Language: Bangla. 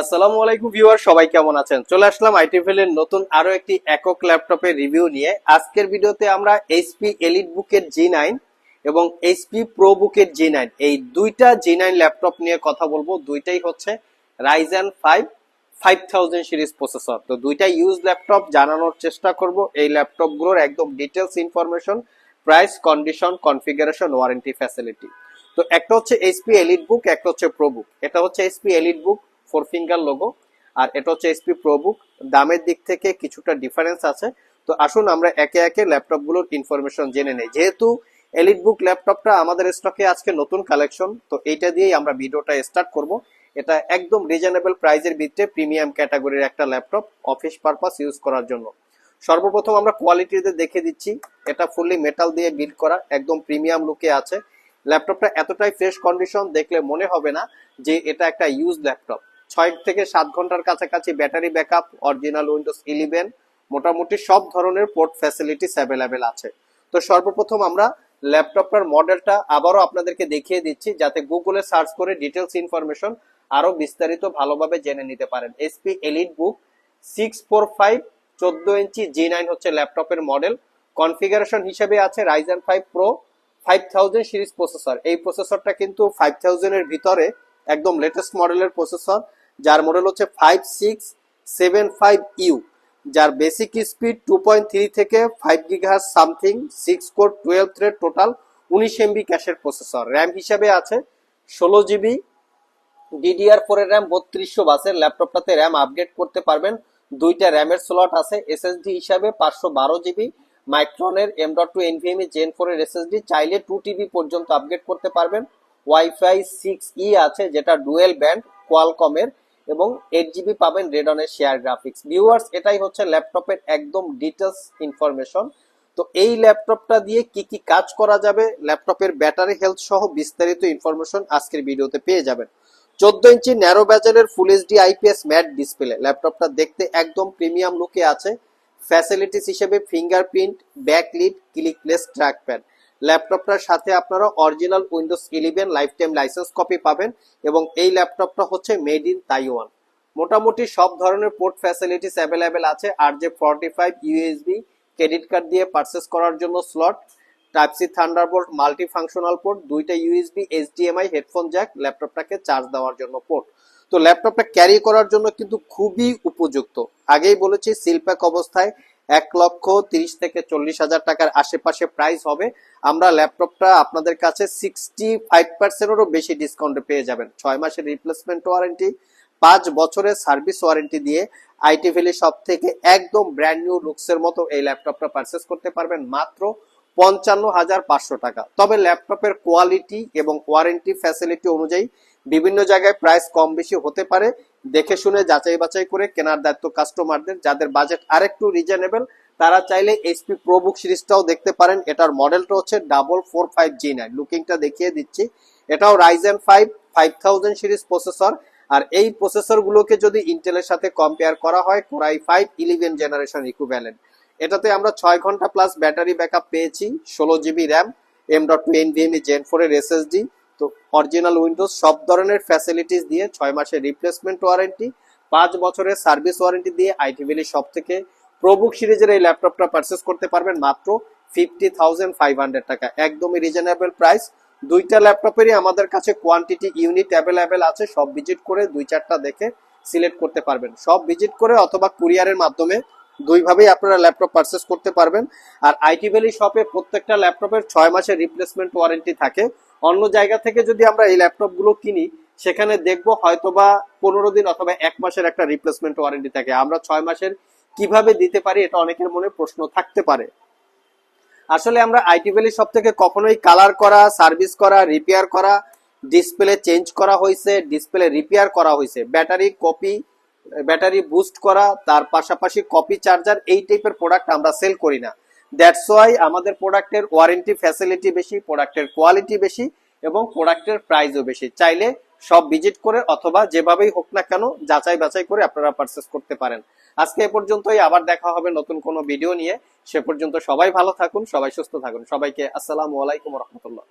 আসসালামু আলাইকুম ভিউয়ার, সবাই কেমন আছেন? চলে আসলাম আইটিভেল এর নতুন আরও একটি একক ল্যাপটপের রিভিউ নিয়ে। আজকের ভিডিওতে আমরা এইচপি এলিট বুকের জি নাইন এবং এইচপি প্রো বুকের জি নাইন এই দুইটা জি নাইন ল্যাপটপ নিয়ে কথা বলব। দুইটাই হচ্ছে Ryzen five five thousand series processor তো দুইটা ইউজ ল্যাপটপ, জানানোর চেষ্টা করব। এই ল্যাপটপগুলোর একদম details information price condition configuration warranty facility তো একটা হচ্ছে এইচপি এলিট বুক একটা হচ্ছে প্রো বুক এটা হচ্ছে HP EliteBook four finger logo আর এটা হচ্ছে এসপি প্রো বুক দামের দিক থেকে কিছুটা ডিফারেন্স আছে। তো আসুন আমরা একে একে ল্যাপটপগুলোর ইনফরমেশন জেনে নেই। যেহেতু এলিট বুক ল্যাপটপটা আমাদের স্টকে আজকে নতুন কালেকশন তো এইটা দিয়েই আমরা ভিডিওটা স্টার্ট করব। এটা একদম রিজনেবল প্রাইজের ভিত্তিতে প্রিমিয়াম ক্যাটাগরির একটা ল্যাপটপ অফিস পারপাস ইউজ করার জন্য। সর্বপ্রথম আমরা কোয়ালিটিতে দেখে দিচ্ছি। এটা ফুললি মেটাল দিয়ে বিল্ড করা, একদম প্রিমিয়াম লুকে আছে। ল্যাপটপটা এতটাই ফ্রেশ কন্ডিশন দেখলে মনে হবে না যে এটা একটা ইউজ ল্যাপটপ ছয় থেকে সাত ঘণ্টার কাছাকাছি battery backup original Windows eleven মোটামুটি সব ধরনের পোর্ট ফ্যাসিলিটিস অ্যাভেলেবেল আছে। তো সর্বপ্রথম আমরা ল্যাপটপটার মডেলটা আবারও আপনাদেরকে দেখিয়ে দিচ্ছি, যাতে গুগলে সার্চ করে ডিটেলস ইনফরমেশন আরও বিস্তারিত ভালোভাবে জেনে নিতে পারেন। HP EliteBook six four five চোদ্দ ইঞ্চি জি নাইন হচ্ছে ল্যাপটপের মডেল। কনফিগারেশন হিসেবে আছে Ryzen five pro five thousand series processor এই প্রসেসরটা কিন্তু ফাইভ থাউজেন্ডের ভিতরে একদম লেটেস্ট মডেলের প্রসেসর যার মডেল হচ্ছে five six seven five U যার basic speed two point three থেকে five গিগাহার something six core twelve thread total উনিশ এমবি ক্যাশের প্রসেসর র্যাম হিসাবে আছে ষোলো জিবি ডিডিআর ফোর এর র্যাম বত্রিশশো বাসের ল্যাপটপটাতে র্যাম আপগ্রেড করতে পারবেন। দুইটা র্যামের স্লট আছে এসএসডি হিসাবে পাঁচশো বারো GB মাইক্রনের M dot two NVMe gen four এর এসএসডি চাইলে টু টিবি পর্যন্ত আপগ্রেড করতে পারবেন। ওয়াইফাই সিক্স ই আছে যেটা ডুয়েল ব্যান্ড কোয়ালকমের এবং এইট জিবি পাবেন রেডনের শেয়ার গ্রাফিক্স ভিউয়ার্স এটাই হচ্ছে ল্যাপটপের একদম ডিটেলস ইনফরমেশন তো এই ল্যাপটপটা দিয়ে কি কি কাজ করা যাবে ল্যাপটপের ব্যাটারি হেলথ সহ বিস্তারিত ইনফরমেশন আজকের ভিডিওতে পেয়ে যাবেন। চোদ্দ inch narrow ব্যাজেলের full HD IPS matte display ল্যাপটপটা দেখতে একদম প্রিমিয়াম লুকে আছে। ফ্যাসিলিটিস হিসেবে ফিঙ্গারপ্রিন্ট ব্যাকলিট ক্লিকলেস ট্র্যাকপ্যাড ল্যাপটপটার সাথে আপনারা original Windows eleven lifetime license copy পাবেন এবং এই ল্যাপটপটা হচ্ছে মেড ইন তাইওয়ান মোটামুটি সব ধরনের পোর্ট ফ্যাসিলিটিস অ্যাভেলেবেল আছে আর যে forty five USB credit card দিয়ে পারচেস করার জন্য slot type C Thunderbolt multi functional port দুইটা ইউএসবি এইচডিএমআই হেডফোন জ্যাক ল্যাপটপটাকে চার্জ দেওয়ার জন্য পোর্ট তো ল্যাপটপটা ক্যারি করার জন্য কিন্তু খুবই উপযুক্ত। আগেই বলেছি সিলপ্যাক অবস্থায় এক লক্ষ তিরিশ থেকে চল্লিশ হাজার টাকার আশেপাশে প্রাইস হবে। আমরা ল্যাপটপটা আপনাদের কাছে সিক্সটি ফাইভ পার্সেন্টেরও বেশি ডিসকাউন্টে পেয়ে যাবেন। ছয় মাসের রিপ্লেসমেন্ট ওয়ারেন্টি পাঁচ বছরের সার্ভিস ওয়ারেন্টি দিয়ে আইটি ভ্যালি সব থেকে একদম ব্র্যান্ড নিউ লুকসের মতো এই ল্যাপটপটা পারচেস করতে পারবেন মাত্র পঞ্চান্ন হাজার পাঁচশো টাকা। তবে ল্যাপটপের কোয়ালিটি এবং ওয়ারেন্টি ফ্যাসিলিটি অনুযায়ী বিভিন্ন জায়গায় প্রাইস কম বেশি হতে পারে। দেখে শুনে যাচাই বাছাই করে কেনার দায়িত্ব কাস্টমারদের যাদের বাজেট আরেকটু রিজনেবল তারা চাইলে এইচপি প্রোবুক সিরিজটাও দেখতে পারেন। এটার মডেলটা হচ্ছে double four five G nine লুকিংটা দেখিয়ে দিচ্ছি। এটাও Ryzen five five thousand series processor আর এই প্রসেসর গুলোকে যদি ইন্টেলের সাথে কম্পেয়ার করা হয় core i five eleven generation equivalent এটাতে আমরা ছয় ঘণ্টা প্লাস ব্যাটারি ব্যাকআপ পেয়েছি, ষোলো GB RAM M dot two NVMe gen four এর এসএসডি তো অরিজিনাল উইন্ডোজ সব ধরনের ফ্যাসিলিটিস দিয়ে ছয় মাসের রিপ্লেসমেন্ট ওয়ারেন্টি পাঁচ বছরের সার্ভিস ওয়ারেন্টি দিয়ে আইটি ভ্যালি সব থেকে প্রবুক সিরিজের এই ল্যাপটপটা পারচেস করতে পারবেন মাত্র ফিফটি থাউজেন্ড ফাইভ হান্ড্রেড টাকা। একদমই রিজনেবল প্রাইস দুইটা ল্যাপটপেরই আমাদের কাছে কোয়ান্টিটি ইউনিট অ্যাভেলেবেল আছে। সব ভিজিট করে দুই চারটা দেখে সিলেক্ট করতে পারবেন। সব ভিজিট করে অথবা কুরিয়ারের মাধ্যমে দুইভাবেই আপনারা ল্যাপটপ পারচেস করতে পারবেন। আর আইটি ভ্যালি শপে প্রত্যেকটা ল্যাপটপের ছয় মাসের রিপ্লেসমেন্ট ওয়ারেন্টি থাকে। অন্য জায়গা থেকে যদি আমরা এই ল্যাপটপগুলো কিনি, সেখানে দেখব হয়তোবা পনেরো দিন অথবা এক মাসের একটা রিপ্লেসমেন্ট ওয়ারেন্টি থাকে। আমরা ছয় মাসের কীভাবে দিতে পারি এটা অনেকের মনে প্রশ্ন থাকতে পারে। আসলে আমরা আইটি ভ্যালি সব থেকে কখনোই কালার করা সার্ভিস করা রিপেয়ার করা ডিসপ্লে চেঞ্জ করা হয়েছে ডিসপ্লে রিপেয়ার করা হয়েছে। ব্যাটারি কপি ব্যাটারি বুস্ট করা, তার পাশাপাশি কপি চার্জার এই টাইপের প্রোডাক্ট আমরা সেল করি না। দ্যাটস ওয়াই আমাদের প্রোডাক্টের ওয়ারেন্টি ফ্যাসিলিটি বেশি প্রোডাক্টের কোয়ালিটি বেশি এবং প্রোডাক্টের প্রাইসও বেশি। চাইলে সব ভিজিট করে অথবা যেভাবেই হোক না কেন যাচাই বাছাই করে আপনারা পারচেস করতে পারেন। আজকে এ পর্যন্তই, আবার দেখা হবে নতুন কোনো ভিডিও নিয়ে। সে পর্যন্ত সবাই ভালো থাকুন, সবাই সুস্থ থাকুন। সবাইকে আসসালামু আলাইকুম রহমতুল্লাহ।